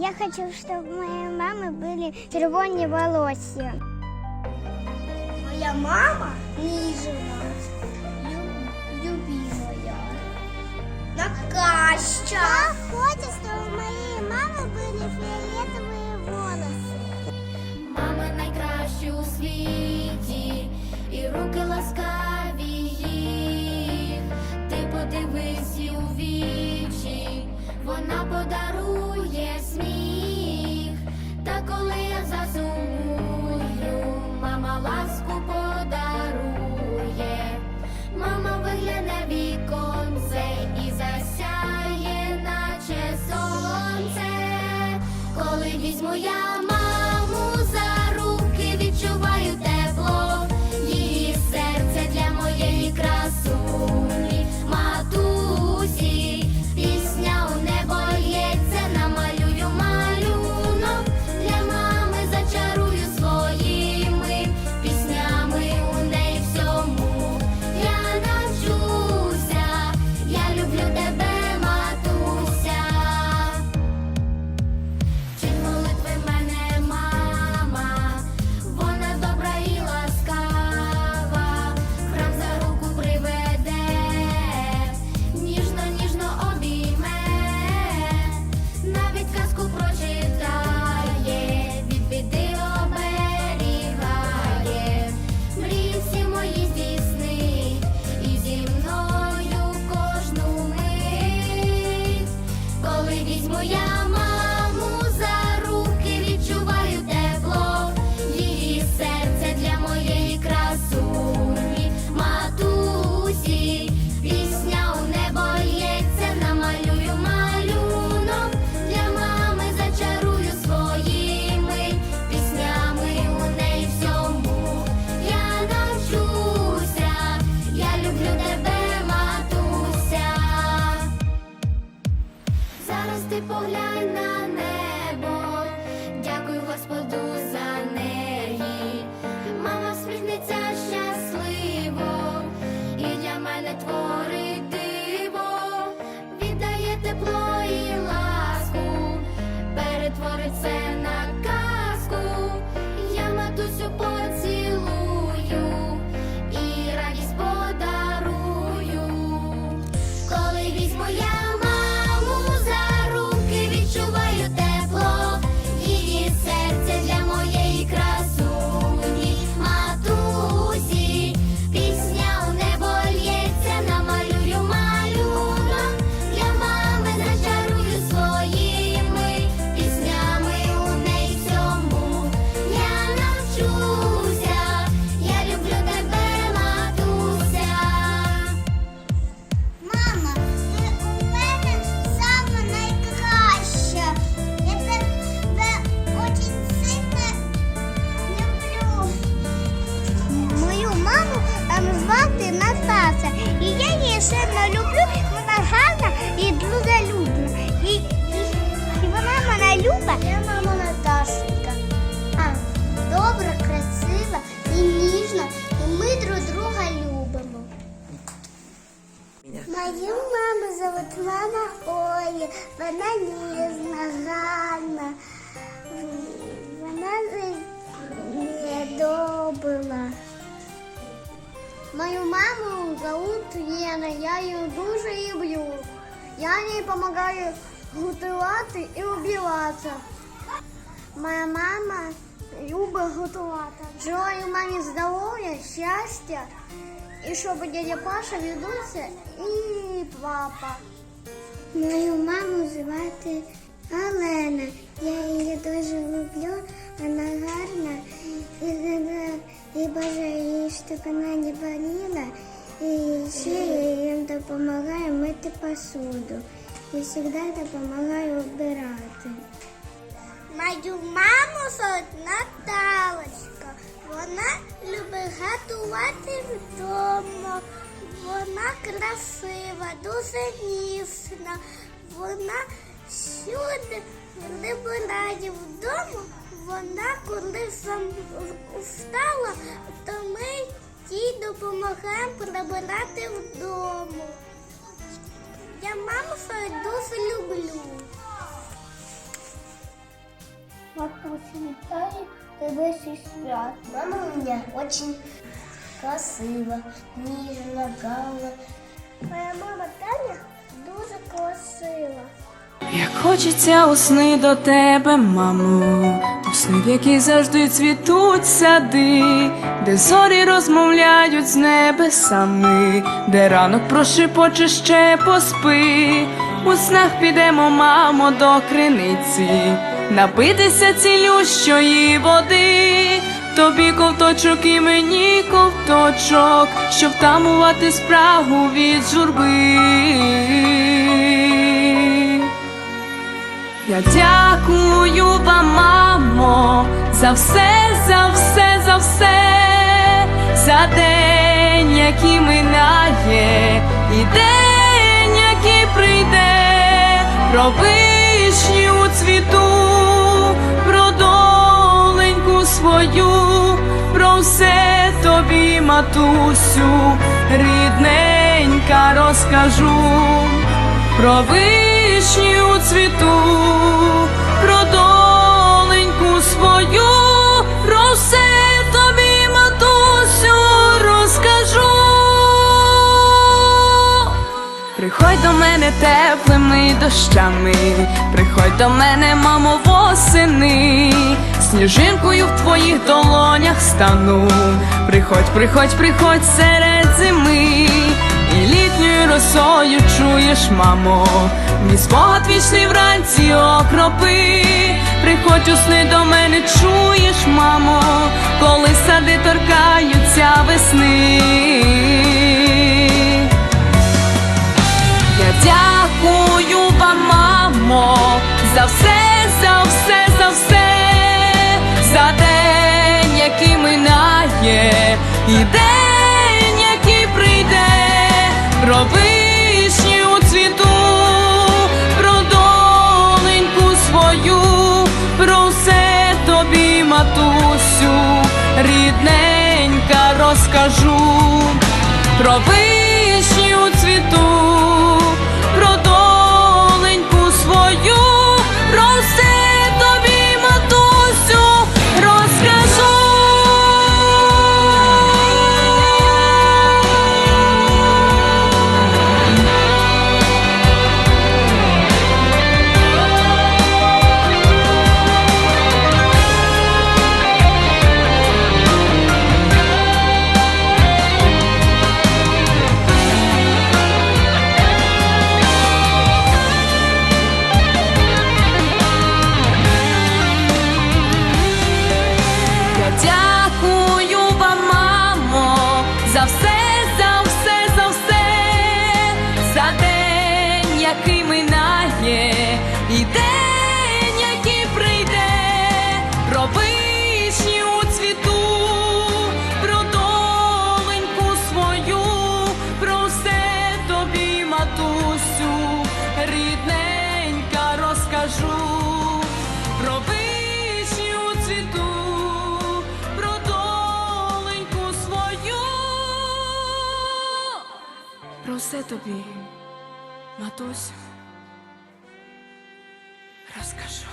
Я хочу, чтобы у моей мамы были червоні волосся. Моя мама ніжна, любимая, Накаща. Я хочу, чтобы у моей мамы были фиолетовые волосы. Мама найкраща у світі, Мою маму зовут Мама Оля. Вона ніжна, гарна. Вона не добра. Мою маму зовут Лена. Я її дуже люблю. Я їй допомагаю готувати і убиватися. Моя мама любить готувати. Желаю мамі здоров'я, щастя, і щоб дядя Паша віднувся і папа. Мою маму звати Олена. Я її дуже люблю, вона гарна і, і бажаю їй, щоб вона не боліла. І ще я їм допомагаю мити посуду. І завжди допомагаю вбирати. Мою маму звуть Наталочка. Вона любить готувати вдома. Вона красива, дуже ніжна. Вона всюди прибирає вдома. Вона коли сам встала, то ми їй допомагаємо прибирати вдома. Я маму свою дуже люблю. Матуся, вітаю тебе свят. Мама у меня очень красива, ніжна, гала. Моя мама Таня дуже красива. Як хочеться у сни до тебе, мамо, у сни, в які завжди цвітуть сади, де зорі розмовляють з небесами, де ранок прошипоче ще поспи. У снах підемо, мамо, до криниці, напитися цілющої води, тобі ковточок і мені ковточок, щоб втамувати спрагу від журби. Я дякую вам, мамо, за все, за все, за все, за день, який минає, і день, який прийде, про у цвіту, про доленьку свою, про все тобі, матусю, рідненька розкажу. Про вишню цвіту, про доленьку Приходь до мене теплими дощами, приходь до мене, мамо, восени, сніжинкою в твоїх долонях стану. Приходь, приходь, приходь серед зими, і літньою росою чуєш, мамо, мій спогад вічний вранці окропи. Приходь у сни до мене, чуєш, мамо, коли сади торкаються весни. Мамо, за все, за все, за все, за день, який минає, і день, який прийде, про вишню цвіту, про доленьку свою, про все тобі, матусю, рідненька розкажу. Про за все, тобі, матусь, розкажу.